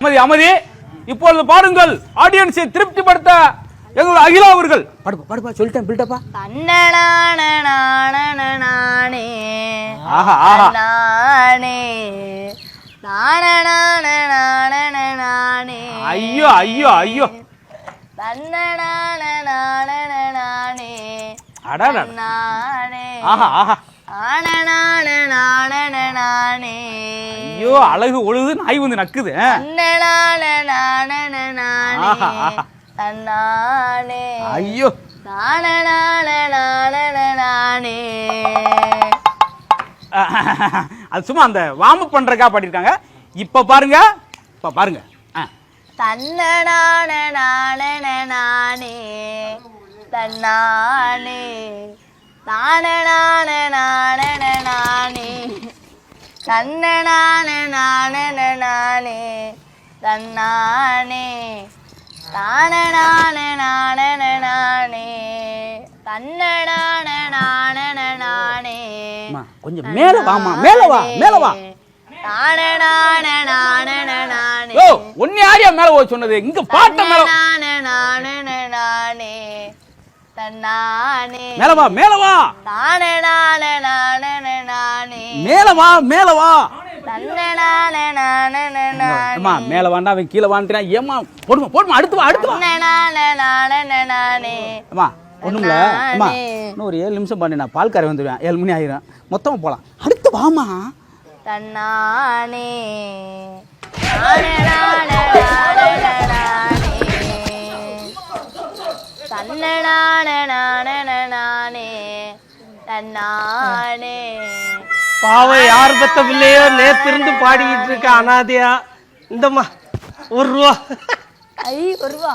அமதி அமதி. இப்பொழுது பாருங்கள் ஆடியன்ஸை திருப்திப்படுத்த எங்கள் அகிலா அவர்கள். பாடுப்பா பாடுப்பா சொல்லிட்டேன் பில்டப்பா தன்னனானே ஆஹா ஆஹா. நானே நானே ஐயோ ஐயோ ஐயோ. அடாடா நானே ஆஹா ஆஹா. ஐயோ அழகு ஒழுது நாய் வந்து நக்குது ஐயோ. அது சும்மா அந்த வார்ம் அப் பண்றக்கா பாடிருக்காங்க இப்ப பாருங்க இப்ப பாருங்க ஆ. தன்னனானே தன்னானே. தானனானே தன்னனானே நானே தன்னானே தானனானே நானே தன்னனானே நானே அம்மா, கொஞ்சம் மேல வாமா மேல வா மேல வா. தானனானே நானே ஓ ஒன்னு யாரையா மேல போய் சொன்னது? இங்க பாட்ட மேல. நானே நானே நானே. தன்னானே மேல வா மேல வா. தானே நானே நானே நானே. நானே நானே அம்மா மேல வாண்டா அவன் கீழே வாண்டினா ஏமா போடுமா போடுமா அடுத்து வா அடுத்து வா. நானே நானே நானே. அம்மா ஒண்ணுமில்ல. அம்மா இன்னும் ஒரு ஏழு நிமிஷம் பண்ணி நான் வந்துடுவேன் ஏழு மணி ஆயிரும். மொத்தமா போலாம். அடுத்து வாமா தன்னானே. தன்னே நானே நானே நானே தன்னானே. பாவம் யார் பெத்த பிள்ளையோ நேத்து இருந்து பாடிக்கிட்டு இருக்க அனாதையா. இந்தம்மா ஒரு ரூபா. ஐ வருவா